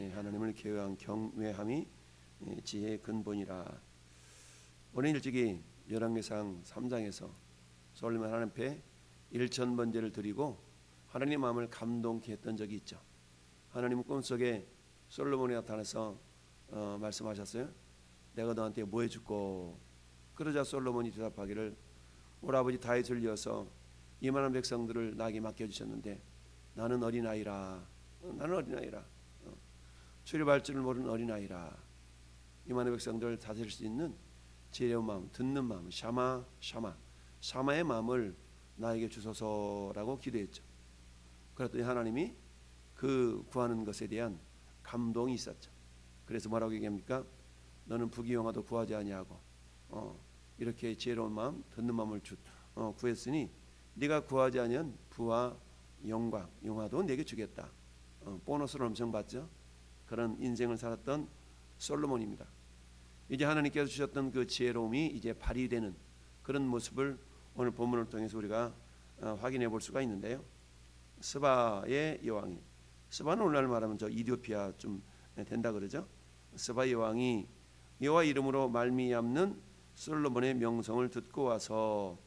예, 하나님을 경외한 경외함이 예, 지혜의 근본이라. 오늘 일찍이 열왕기상 3장에서 솔로몬 하나님 앞에 일천 번제를 드리고 하나님 마음을 감동케 했던 적이 있죠. 하나님 꿈속에 솔로몬이 나타나서 어, 말씀하셨어요. 내가 너한테 뭐 해줄고 그러자 솔로몬이 대답하기를 우리 아버지 다윗을 이어서 이만한 백성들을 나에게 맡겨주셨는데 나는 어린아이라 어, 나는 어린아이라 어, 출입할 줄을 모르는 어린아이라 이만한 백성들을 다스릴 수 있는 지혜로운 마음 듣는 마음 샤마 샤마 샤마의 마음을 나에게 주소서라고 기도했죠. 그랬더니 하나님이 그 구하는 것에 대한 감동이 있었죠. 그래서 뭐라고 얘기합니까? 너는 부귀영화도 구하지 아니하고 어, 이렇게 지혜로운 마음 듣는 마음을 주, 어, 구했으니 네가 구하지 아니한 부와 영광 영화도 내게 주겠다. 어, 보너스를 엄청 받죠 그런 인생을 살았던 솔로몬입니다. 이제 하나님께서 주셨던 그 지혜로움이 이제 발휘되는 그런 모습을 오늘 본문을 통해서 우리가 어, 확인해 볼 수가 있는데요. 스바의 여왕이 스바는 오늘날 말하면 저 이디오피아 좀 된다 그러죠? 스바 여왕이 여호와 이름으로 말미암는 솔로몬의 명성을 듣고 와서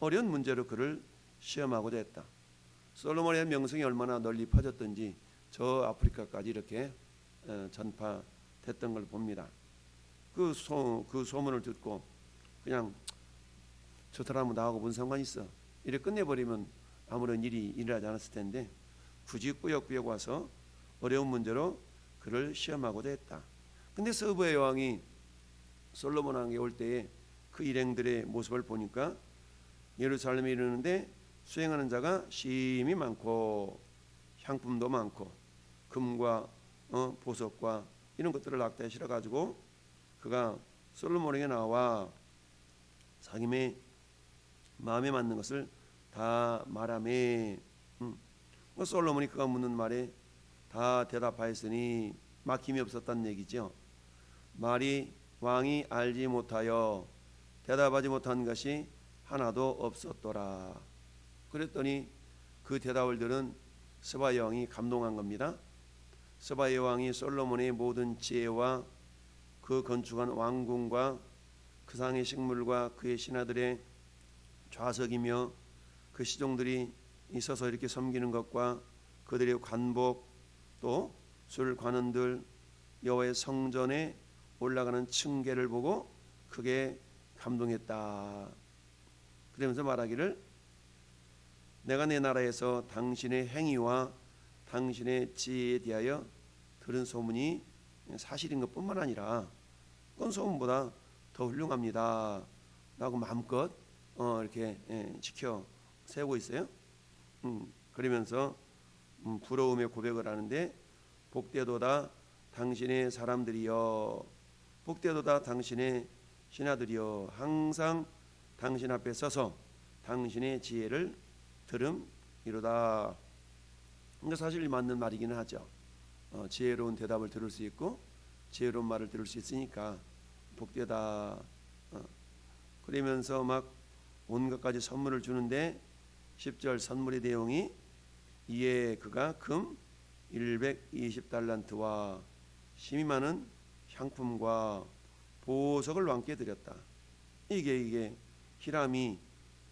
어려운 문제로 그를 시험하고자 했다. 솔로몬의 명성이 얼마나 널리 퍼졌던지 저 아프리카까지 이렇게 어, 전파됐던 걸 봅니다. 그, 소, 그 소문을 듣고 그냥 저 사람은 나하고 무슨 상관이 있어 이래 끝내버리면 아무런 일이 일어나지 않았을 텐데 굳이 꾸역꾸역 와서 어려운 문제로 그를 시험하고자 했다. 근데 서브의 왕이 솔로몬 왕이 올 때에 그 일행들의 모습을 보니까 예루살렘에 이르는데 수행하는 자가 심이 많고 향품도 많고 금과 어, 보석과 이런 것들을 낙타에 실어 가지고 그가 솔로몬에게 나와 자기의 마음에 맞는 것을 다 말하매 음. 뭐 솔로몬이 그가 묻는 말에 다 대답하였으니 막힘이 없었다는 얘기죠. 말이 왕이 알지 못하여 대답하지 못한 것이 하나도 없었더라. 그랬더니 그 대답을 들은 스바 여왕이 감동한 겁니다. 스바 여왕이 솔로몬의 모든 지혜와 그 건축한 왕궁과 그 상의 식물과 그의 신하들의 좌석이며 그 시종들이 있어서 이렇게 섬기는 것과 그들의 관복 또 술 관원들 여호와의 성전에 올라가는 층계를 보고 크게 감동했다. 그러면서 말하기를 내가 내 나라에서 당신의 행위와 당신의 지혜에 대하여 들은 소문이 사실인 것뿐만 아니라 그건 소문보다 더 훌륭합니다. 라고 마음껏 어, 이렇게 예, 지켜 세우고 있어요. 음, 그러면서 음, 부러움의 고백을 하는데 복되도다 당신의 사람들이여 복되도다 당신의 신하들이여 항상 당신 앞에 서서 당신의 지혜를 들음 이로다. 근데 사실 맞는 말이기는 하죠. 어, 지혜로운 대답을 들을 수 있고 지혜로운 말을 들을 수 있으니까 복되다. 어, 그러면서 막 온갖 가지 선물을 주는데 10절 선물의 내용이 이에 그가 금 120달란트와 심이 많은 향품과 보석을 왕께 드렸다. 이게 이게 히람이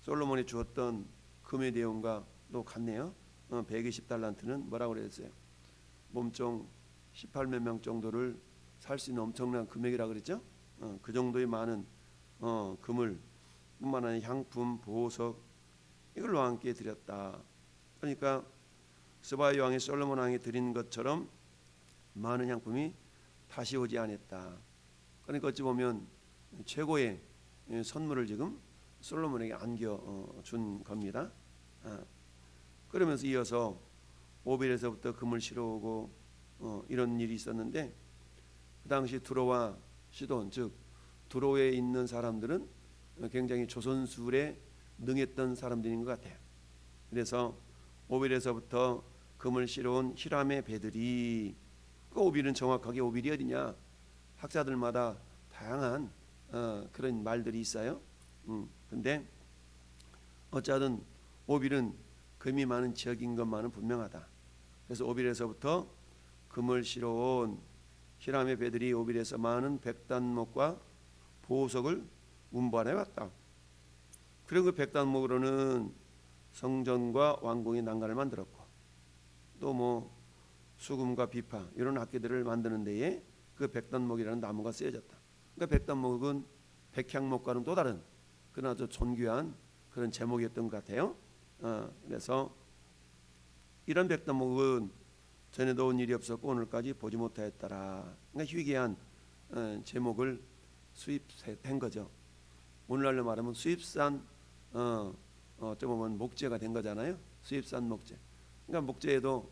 솔로몬이 주었던 금의 내용과 또 같네요. 어, 120달란트는 뭐라고 그랬어요? 몸종 18몇 명 정도를 살 수 있는 엄청난 금액이라 그랬죠? 어, 그 정도의 많은 어, 금을 뿐만 아니라 향품, 보석 이걸 왕께 드렸다. 그러니까 스바이 왕이 솔로몬 왕이 드린 것처럼 많은 향품이 다시 오지 않았다. 그러니까 어찌 보면 최고의 선물을 지금 솔로몬에게 안겨 어, 준 겁니다. 아, 그러면서 이어서 오벨에서부터 금을 실어오고 어, 이런 일이 있었는데 그 당시 두로와 시돈 즉 두로에 있는 사람들은 굉장히 조선술에 능했던 사람들인 것 같아요. 그래서 오빌에서부터 금을 실어온 히람의 배들이 그 오빌은 정확하게 오빌이 어디냐 학자들마다 다양한 어, 그런 말들이 있어요. 음, 근데 어쩌든 오빌은 금이 많은 지역인 것만은 분명하다. 그래서 오빌에서부터 금을 실어온 히람의 배들이 오빌에서 많은 백단목과 보석을 운반해 왔다. 그리고 그 백단목으로는 성전과 왕궁의 난간을 만들었고 또 뭐 수금과 비파 이런 악기들을 만드는 데에 그 백단목이라는 나무가 쓰여졌다. 그러니까 백단목은 백향목과는 또 다른 아주 존귀한 그런 제목이었던 것 같아요. 어, 그래서 이런 백단목은 전에도 온 일이 없었고 오늘까지 보지 못하였더라. 그러니까 희귀한 어, 제목을 수입한 거죠. 오늘날로 말하면 수입산 어, 어떻게 보면 목재가 된 거잖아요. 수입산 목재. 그러니까 목재에도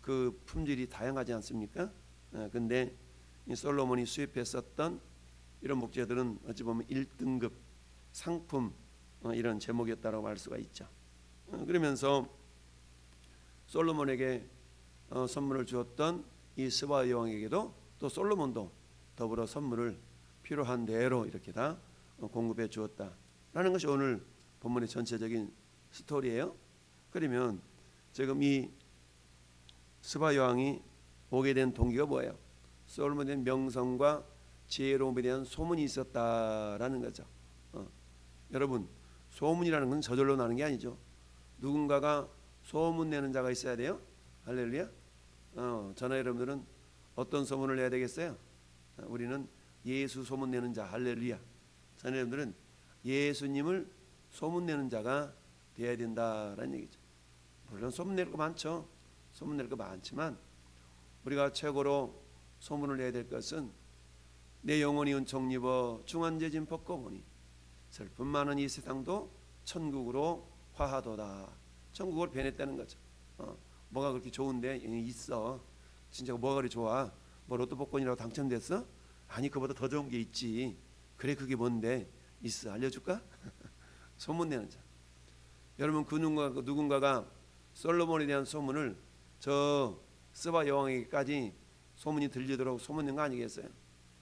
그 품질이 다양하지 않습니까? 어, 근데 이 솔로몬이 수입했었던 이런 목재들은 어찌 보면 1등급 상품 어, 이런 제목이었다고 할 수가 있죠. 어, 그러면서 솔로몬에게 어, 선물을 주었던 이 스바 여왕에게도 또 솔로몬도 더불어 선물을 필요한 대로 이렇게 다 어, 공급해 주었다라는 것이 오늘 본문의 전체적인 스토리예요. 그러면 지금 이 스바 여왕이 오게 된 동기가 뭐예요? 솔로몬의 명성과 지혜로움에 대한 소문이 있었다라는 거죠. 어. 여러분 소문이라는 건 저절로 나는 게 아니죠. 누군가가 소문 내는 자가 있어야 돼요. 할렐루야. 어, 저나 여러분들은 어떤 소문을 내야 되겠어요? 어, 우리는 예수 소문 내는 자 할렐루야. 저나 여러분들은 예수님을 소문 내는 자가 되어야 된다라는 얘기죠. 물론 소문 낼거 많죠. 소문 낼거 많지만 우리가 최고로 소문을 내야 될 것은 내 영혼이 은총 입어 중한제진 벗고 보니 슬픔 많은 이 세상도 천국으로 화하도다. 천국을 변했다는 거죠. 어, 뭐가 그렇게 좋은데 있어. 진짜 뭐가 그리 좋아? 뭐 로또 복권이라고 당첨됐어? 아니 그보다 더 좋은 게 있지. 그래 그게 뭔데? 있어. 알려줄까? 소문 내는 자. 여러분 그 누군가, 누군가가 솔로몬에 대한 소문을 저 스바 여왕에게까지 소문이 들리도록 소문낸 거 아니겠어요?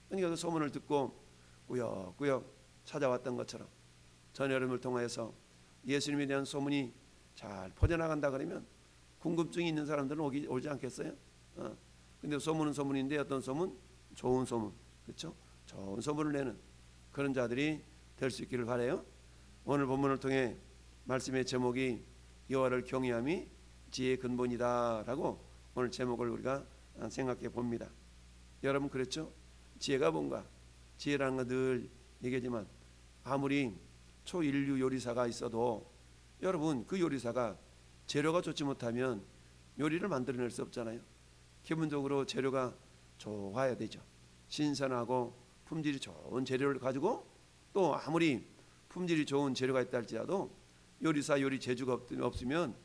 그러니까 그 소문을 듣고 꾸역꾸역 찾아왔던 것처럼 전 여름을 통하여서 예수님에 대한 소문이 잘 퍼져나간다 그러면 궁금증이 있는 사람들은 오기, 오지 않겠어요? 어. 근데 소문은 소문인데 어떤 소문? 좋은 소문, 그렇죠? 좋은 소문을 내는 그런 자들이 될 수 있기를 바래요. 오늘 본문을 통해 말씀의 제목이 여호와를 경외함이 지혜의 근본이다라고 오늘 제목을 우리가 생각해 봅니다. 여러분 그렇죠? 지혜가 뭔가? 지혜라는 건늘 얘기하지만 아무리 초인류 요리사가 있어도 여러분 그 요리사가 재료가 좋지 못하면 요리를 만들어낼 수 없잖아요. 기본적으로 재료가 좋아야 되죠. 신선하고 품질이 좋은 재료를 가지고 또 아무리 품질이 좋은 재료가 있다 할지라도 요리사 요리 재주가 없으면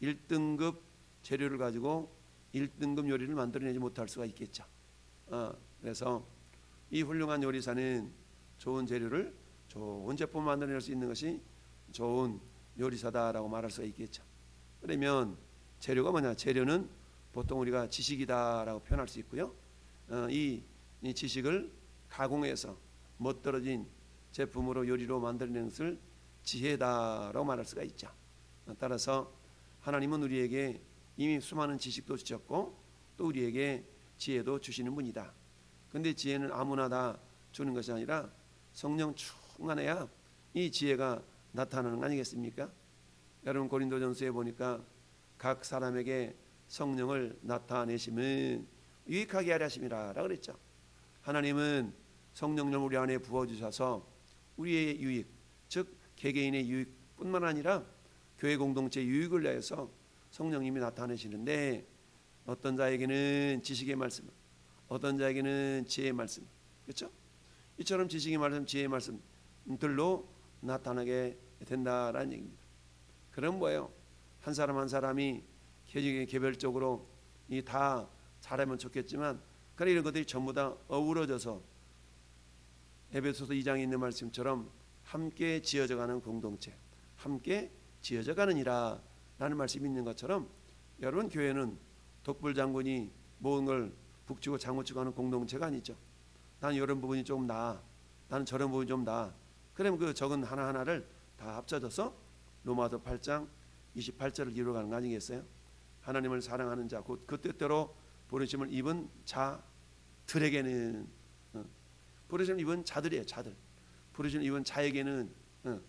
1등급 재료를 가지고 1등급 요리를 만들어내지 못할 수가 있겠죠. 어, 그래서 이 훌륭한 요리사는 좋은 재료를 좋은 제품을 만들어낼 수 있는 것이 좋은 요리사다라고 말할 수가 있겠죠. 그러면 재료가 뭐냐? 재료는 보통 우리가 지식이다라고 표현할 수 있고요. 어, 이, 이 지식을 가공해서 멋들어진 제품으로 요리로 만들어내는 것을 지혜다라고 말할 수가 있죠. 어, 따라서 하나님은 우리에게 이미 수많은 지식도 주셨고 또 우리에게 지혜도 주시는 분이다. 근데 지혜는 아무나 다 주는 것이 아니라 성령 충 만해야 이 지혜가 나타나는 거 아니겠습니까? 여러분 고린도전서에 보니까 각 사람에게 성령을 나타내심은 유익하게 하려 하심이라라 그랬죠. 하나님은 성령을 우리 안에 부어 주셔서 우리의 유익, 즉 개개인의 유익뿐만 아니라 교회 공동체 유익을 위해서 성령님이 나타내시는데 어떤 자에게는 지식의 말씀, 어떤 자에게는 지혜의 말씀, 그렇죠? 이처럼 지식의 말씀, 지혜의 말씀 들로 나타나게 된다라는 얘기입니다. 그럼 뭐예요? 한 사람 한 사람이 개별적으로 이 다 잘하면 좋겠지만 그래 이런 것들이 전부 다 어우러져서 에베소서 2장에 있는 말씀처럼 함께 지어져가는 공동체, 함께 지어져가느니라 라는 말씀이 있는 것처럼 여러분 교회는 독불 장군이 모든 걸 북치고 장구치고 하는 공동체가 아니죠. 나는 이런 부분이 좀 나, 나는 저런 부분이 좀 나. 그럼 그 적은 하나 하나를 다 합쳐져서 로마서 8장 28절을 이루어가는 거 아니겠어요? 하나님을 사랑하는 자, 곧 그 뜻대로 부르심을 입은 자들에게는 어, 부르심을 입은 자들이에요. 자들. 부르심을 입은 자에게는 어,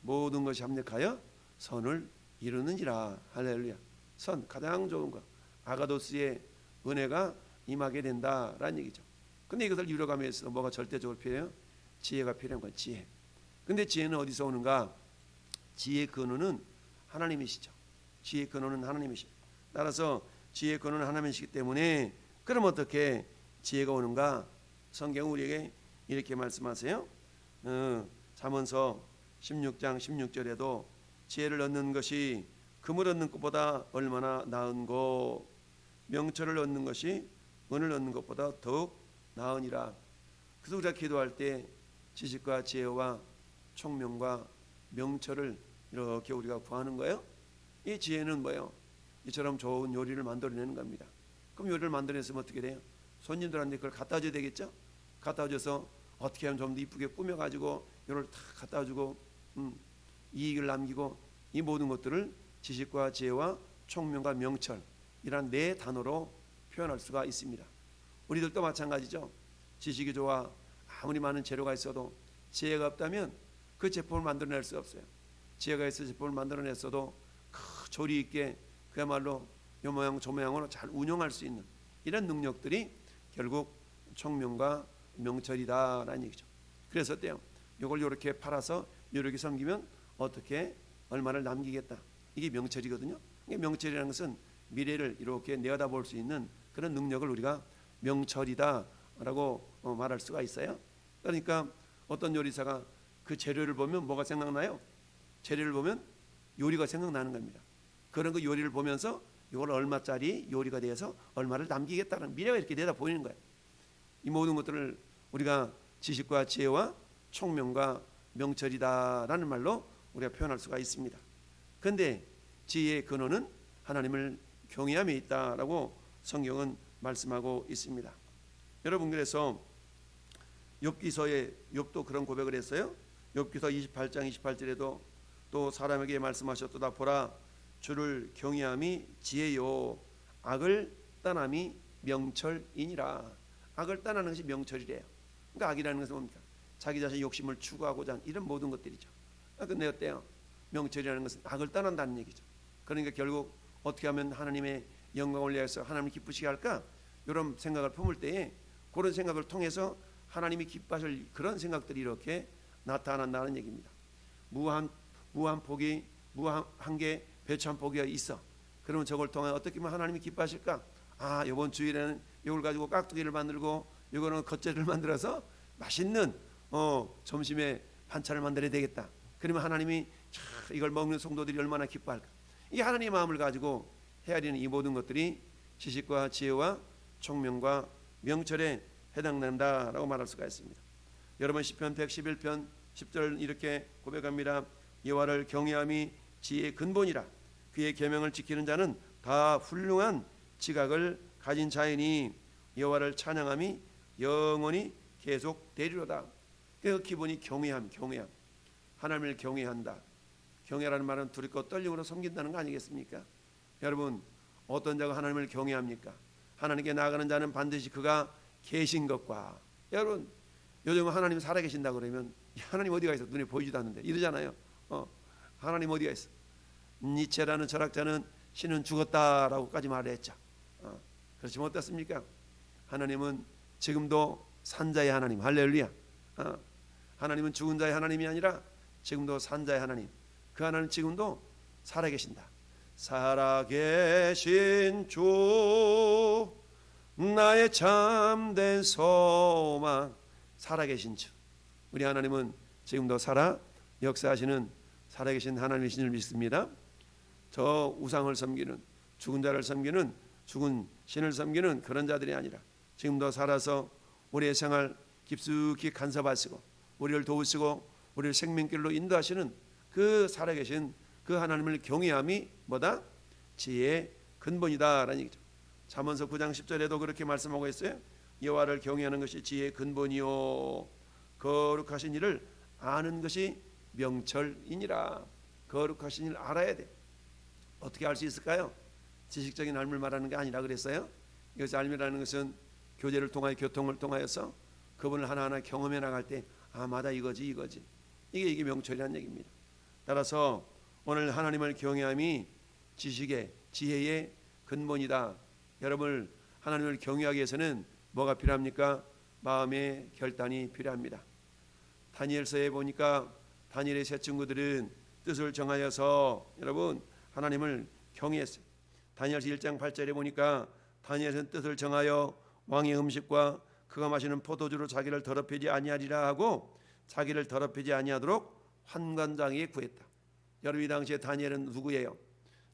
모든 것이 합력하여 선을 이루는지라 할렐루야. 선 가장 좋은 거 아가도스의 은혜가 임하게 된다라는 얘기죠. 근데 이것을 이루어가면서 뭐가 절대적으로 필요해요? 지혜가 필요한 거예요. 지혜. 근데 지혜는 어디서 오는가? 지혜의 근원은 하나님이시죠. 지혜의 근원은 하나님이시. 따라서 지혜의 근원은 하나님이시기 때문에 그럼 어떻게 지혜가 오는가? 성경 우리에게 이렇게 말씀하세요. 어, 잠언서 16장 16절에도 지혜를 얻는 것이 금을 얻는 것보다 얼마나 나은고 명철을 얻는 것이 은을 얻는 것보다 더욱 나으니라. 그래서 우리가 기도할 때 지식과 지혜와 총명과 명철을 이렇게 우리가 구하는 거예요. 이 지혜는 뭐예요? 이처럼 좋은 요리를 만들어내는 겁니다. 그럼 요리를 만들어냈으면 어떻게 돼요? 손님들한테 그걸 갖다 줘야 되겠죠? 갖다 줘서 어떻게 하면 좀 더 이쁘게 꾸며가지고 요를 다 갖다 주고 음, 이익을 남기고 이 모든 것들을 지식과 지혜와 총명과 명철 이란 네 단어로 표현할 수가 있습니다. 우리들도 마찬가지죠. 지식이 좋아 아무리 많은 재료가 있어도 지혜가 없다면 그 제품을 만들어낼 수 없어요. 지혜가 있어 제품을 만들어냈어도 그 조리 있게 그야말로 요 모양 저 모양으로 잘 운영할 수 있는 이런 능력들이 결국 총명과 명철이다라는 얘기죠. 그래서 어때요? 이걸 이렇게 팔아서 이렇게 섬기면 어떻게 얼마를 남기겠다. 이게 명철이거든요. 이게 명철이라는 것은 미래를 이렇게 내다볼 수 있는 그런 능력을 우리가 명철이다라고 어, 말할 수가 있어요. 그러니까 어떤 요리사가 그 재료를 보면 뭐가 생각나요? 재료를 보면 요리가 생각나는 겁니다. 그런 그 요리를 보면서 이걸 얼마짜리 요리가 돼서 얼마를 남기겠다는 미래가 이렇게 내다 보이는 거예요. 이 모든 것들을 우리가 지식과 지혜와 총명과 명철이다라는 말로 우리가 표현할 수가 있습니다. 그런데 지혜의 근원은 하나님을 경외함에 있다라고 성경은 말씀하고 있습니다. 여러분 그래서 욥기서에 욥도 그런 고백을 했어요. 욥기서 28장 28절에도 또 사람에게 말씀하셨도다 보라 주를 경외함이 지혜요 악을 떠남이 명철이니라. 악을 떠나는 것이 명철이래요. 그러니까 악이라는 것은 뭡니까? 자기 자신 욕심을 추구하고자 하는 이런 모든 것들이죠. 아, 근데 어때요? 명철이라는 것은 악을 떠난다는 얘기죠. 그러니까 결국 어떻게 하면 하나님의 영광을 위해서 하나님 기쁘시게 할까? 이런 생각을 품을 때에 그런 생각을 통해서 하나님이 기뻐하실 그런 생각들이 이렇게 나타난다는 얘기입니다. 무한 무한 폭이 무한 한개 배추 한 포기가 있어. 그러면 저걸 통해 어떻게 하면 하나님이 기뻐하실까? 아 이번 주일에는 이걸 가지고 깍두기를 만들고 이거는 겉절이를 만들어서 맛있는 어 점심에 반찬을 만들어야 되겠다. 그러면 하나님이 참 이걸 먹는 성도들이 얼마나 기뻐할까? 이 하나님의 마음을 가지고 헤아리는 이 모든 것들이 지식과 지혜와 총명과 명철에 해당된다라고 말할 수가 있습니다. 여러분 시편 111편 10절 이렇게 고백합니다. 여호와를 경외함이 지혜의 근본이라 그의 계명을 지키는 자는 다 훌륭한 지각을 가진 자이니 여호와를 찬양함이 영원히 계속 되리로다. 그 기본이 경외함, 경외함. 하나님을 경외한다. 경외라는 말은 두렵고 떨림으로 섬긴다는 거 아니겠습니까? 여러분 어떤 자가 하나님을 경외합니까? 하나님께 나아가는 자는 반드시 그가 계신 것과 여러분 요즘 하나님 살아계신다 그러면 하나님 어디가 있어 눈에 보이지도 않는데 이러잖아요. 어, 하나님 어디가 있어? 니체라는 철학자는 신은 죽었다라고까지 말했죠. 어, 그렇지만 어떻습니까? 하나님은 지금도 산자의 하나님, 할렐루야. 어, 하나님은 죽은 자의 하나님이 아니라 지금도 산자의 하나님. 그 하나님 지금도 살아계신다. 살아계신 주 나의 참된 소망 살아계신 주 우리 하나님은 지금도 살아 역사하시는 살아계신 하나님이신 줄 믿습니다. 저 우상을 섬기는 죽은 자를 섬기는 죽은 신을 섬기는 그런 자들이 아니라 지금도 살아서 우리의 생활 깊숙이 간섭하시고 우리를 도우시고 우리를 생명길로 인도하시는 그 살아계신 그 하나님을 경외함이 뭐다? 지혜의 근본이다라는 얘기죠. 잠언서 9장 10절에도 그렇게 말씀하고 있어요. 여호와를 경외하는 것이 지혜의 근본이요 거룩하신 이를 아는 것이 명철이니라. 거룩하신 일 알아야 돼. 어떻게 알 수 있을까요? 지식적인 알물 말하는 게 아니라 그랬어요. 이것이 알미라는 것은 교제를 통하여 교통을 통하여서 그분을 하나하나 경험해 나갈 때아 맞아 이거지 이거지 이게 이게 명철이라는 얘기입니다. 따라서 오늘 하나님을 경외함이 지식의 지혜의 근본이다. 여러분을 하나님을 경외하기 위해서는 뭐가 필요합니까? 마음의 결단이 필요합니다. 다니엘서에 보니까 다니엘의 세 친구들은 뜻을 정하여서 여러분 하나님을 경외했어요. 다니엘서 1장 8절에 보니까 다니엘은 뜻을 정하여 왕의 음식과 그가 마시는 포도주로 자기를 더럽히지 아니하리라 하고 자기를 더럽히지 아니하도록 환관장에게 구했다. 여러분 이 당시에 다니엘은 누구예요?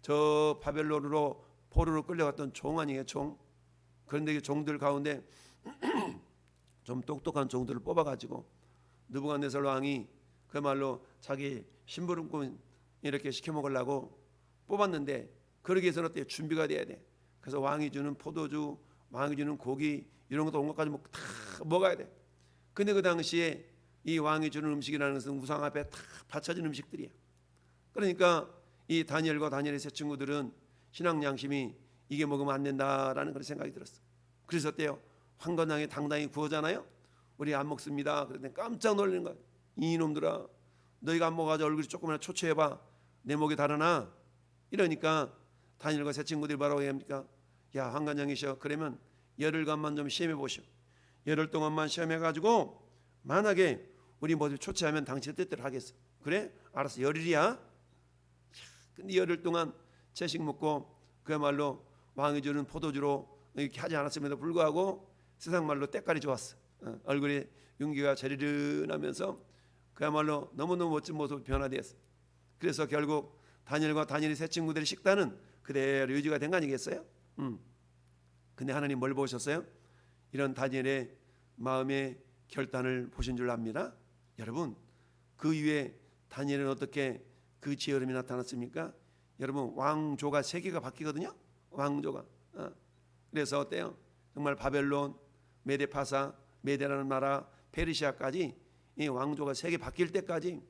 저 바벨론으로 포로로 끌려갔던 종 아니에요, 종. 그런데 이 종들 가운데 좀 똑똑한 종들을 뽑아 가지고 느부갓네살 왕이 그말로 자기 심부름꾼 이렇게 시켜 먹으려고 뽑았는데 그러기 위해서는 어때요? 준비가 돼야 돼. 그래서 왕이 주는 포도주, 왕이 주는 고기 이런 것도 온 것까지 먹다 먹어야 돼. 근데 그 당시에 이 왕이 주는 음식이라는 것은 우상 앞에 다 바쳐진 음식들이야. 그러니까 이 다니엘과 다니엘의 세 친구들은 신앙 양심이 이게 먹으면 안 된다라는 그런 생각이 들었어. 그래서 어때요? 황건당에 당당히 구하잖아요. 우리 안 먹습니다. 그랬더니 깜짝 놀라는 거야. 이놈들아, 너희가 안 먹어가지고 얼굴이 조금이나 초췌해봐. 내 목이 달아나. 이러니까 다니엘과 세 친구들이 뭐라고 합니까? 야 황관장이셔. 그러면 열흘간만 좀 시험해 보시오. 열흘 동안만 시험해가지고 만약에 우리 모두 초췌하면 당신의 뜻대로 하겠어. 그래? 알았어. 열흘이야. 근데 열흘 동안 채식 먹고 그야말로 왕이 주는 포도주로 이렇게 하지 않았음에도 불구하고 세상 말로 때깔이 좋았어. 어, 얼굴에 윤기가 저리르나면서 그야말로 너무너무 멋진 모습으로 변화되었어. 그래서 결국 다니엘과 다니엘의 세 친구들의 식단은 그대로 유지가 된 거 아니겠어요? 음. 근데 하나님 뭘 보셨어요? 이런 다니엘의 마음의 결단을 보신 줄 압니다. 여러분 그 이후에 다니엘은 어떻게 그 지혜름이 나타났습니까? 여러분 왕조가 세 개가 바뀌거든요. 왕조가. 어. 그래서 어때요? 정말 바벨론, 메데파사, 메데라는 나라, 페르시아까지 이 왕조가 세개 바뀔 때까지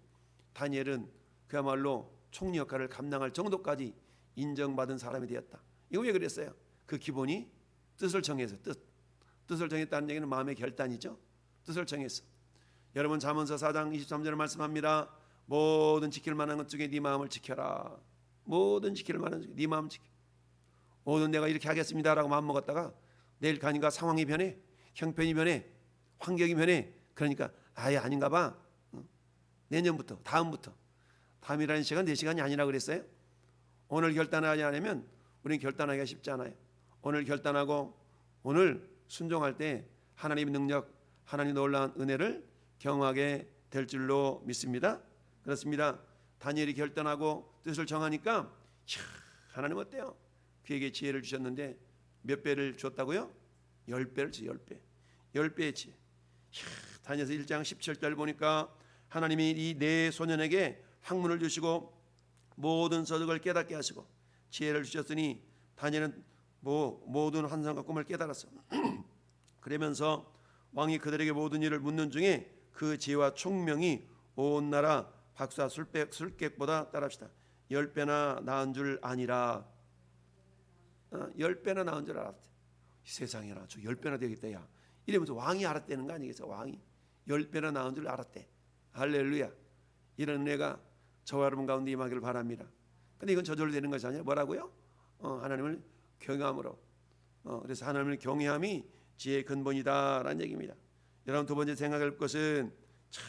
다니엘은 그야말로 총리 역할을 감당할 정도까지 인정받은 사람이 되었다. 이거 왜 그랬어요? 그 기본이 뜻을 정해서 뜻. 뜻을 정했다는 얘기는 마음의 결단이죠. 뜻을 정했어. 여러분 잠언서 4장 23절에 말씀합니다. 모든 지킬 만한 것 중에 네 마음을 지켜라. 모든 지킬 만한 네 마음 지켜. 모든 내가 이렇게 하겠습니다라고 마음 먹었다가 내일 가니까 상황이 변해, 형편이 변해, 환경이 변해. 그러니까 아예 아닌가 봐. 응? 내년부터, 다음부터. 다음이라는 시간 내 시간이 아니라 그랬어요. 오늘 결단하지 않으면 우리는 결단하기가 쉽지 않아요. 오늘 결단하고 오늘 순종할 때 하나님의 능력, 하나님 놀라운 은혜를 경험하게 될 줄로 믿습니다. 그렇습니다. 다니엘이 결단하고 뜻을 정하니까 야, 하나님 어때요? 그에게 지혜를 주셨는데 몇 배를 줬다고요? 열 배를 주, 열 배, 열 배의 지혜. 야, 다니엘서 1장 17절 보니까 하나님이 이 네 소년에게 학문을 주시고 모든 서적을 깨닫게 하시고 지혜를 주셨으니 다니엘은 뭐 모든 환상과 꿈을 깨달았어. 그러면서 왕이 그들에게 모든 일을 묻는 중에 그 지혜와 총명이 온 나라 박사 술백 술객보다 따릅시다. 열 배나 나은 줄 아니라 어, 열 배나 나은 줄 알았대. 세상에나 저열 배나 되겠다 야. 이러면서 왕이 알았다는 거 아니겠어? 왕이 열 배나 나은 줄 알았대. 할렐루야. 이런 은혜가 저와 여러분 가운데 임하기를 바랍니다. 근데 이건 저절로 되는 것이 아니라 뭐라고요? 어, 하나님을 경외함으로. 어, 그래서 하나님을 경외함이 지혜의 근본이다라는 얘기입니다. 여러분 두 번째 생각할 것은 참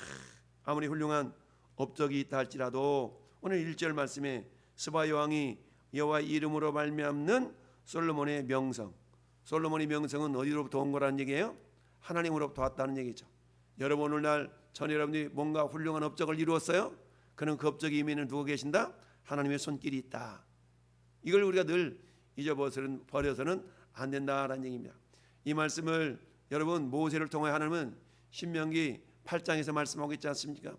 아무리 훌륭한 업적이 있다 할지라도 오늘 1절 말씀에 스바 여왕이 여호와 이름으로 말미암는 솔로몬의 명성. 솔로몬의 명성은 어디로부터 온 거라는 얘기예요? 하나님으로부터 왔다는 얘기죠. 여러분 오늘날 전 여러분들이 뭔가 훌륭한 업적을 이루었어요? 그는 그 업적이 이면에 누워 계신다? 하나님의 손길이 있다. 이걸 우리가 늘 잊어버려서는 버려서는 안 된다라는 얘기입니다. 이 말씀을 여러분 모세를 통해 하나님은 신명기 8장에서 말씀하고 있지 않습니까?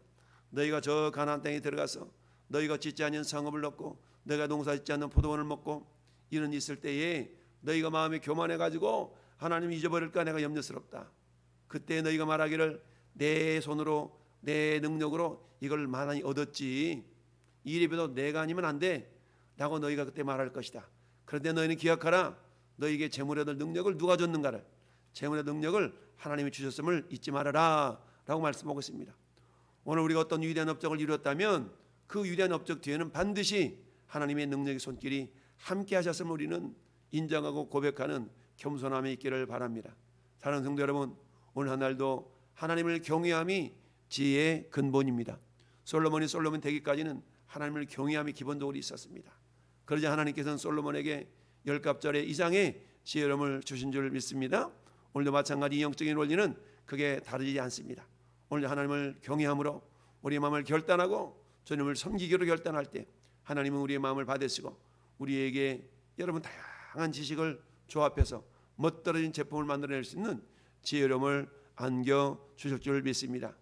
너희가 저 가나안 땅에 들어가서 너희가 짓지 않은 성읍을 얻고 너희가 농사 짓지 않는 포도원을 먹고 이런 있을 때에 너희가 마음이 교만해 가지고 하나님 잊어버릴까 내가 염려스럽다. 그때 너희가 말하기를 내 손으로 내 능력으로 이걸 많이 얻었지 이래봬도 내가 아니면 안 돼. 라고 너희가 그때 말할 것이다. 그런데 너희는 기억하라. 너에게 재물에 얻을 능력을 누가 줬는가를 재물의 능력을 하나님이 주셨음을 잊지 말아라 라고 말씀하고 있습니다. 오늘 우리가 어떤 위대한 업적을 이루었다면 그 위대한 업적 뒤에는 반드시 하나님의 능력의 손길이 함께 하셨음을 우리는 인정하고 고백하는 겸손함이 있기를 바랍니다. 사랑하는 성도 여러분, 오늘 한 날도 하나님을 경외함이 지혜의 근본입니다. 솔로몬이 솔로몬 되기까지는 하나님을 경외함이 기본적으로 있었습니다. 그러자 하나님께서는 솔로몬에게 열갑절의 이상의 지혜로움을 주신 줄 믿습니다. 오늘도 마찬가지 영적인 원리는 크게 다르지 않습니다. 오늘 하나님을 경외함으로 우리의 마음을 결단하고 주님을 섬기기로 결단할 때 하나님은 우리의 마음을 받으시고 우리에게 여러분 다양한 지식을 조합해서 멋들어진 제품을 만들어낼 수 있는 지혜로움을 안겨 주실 줄 믿습니다.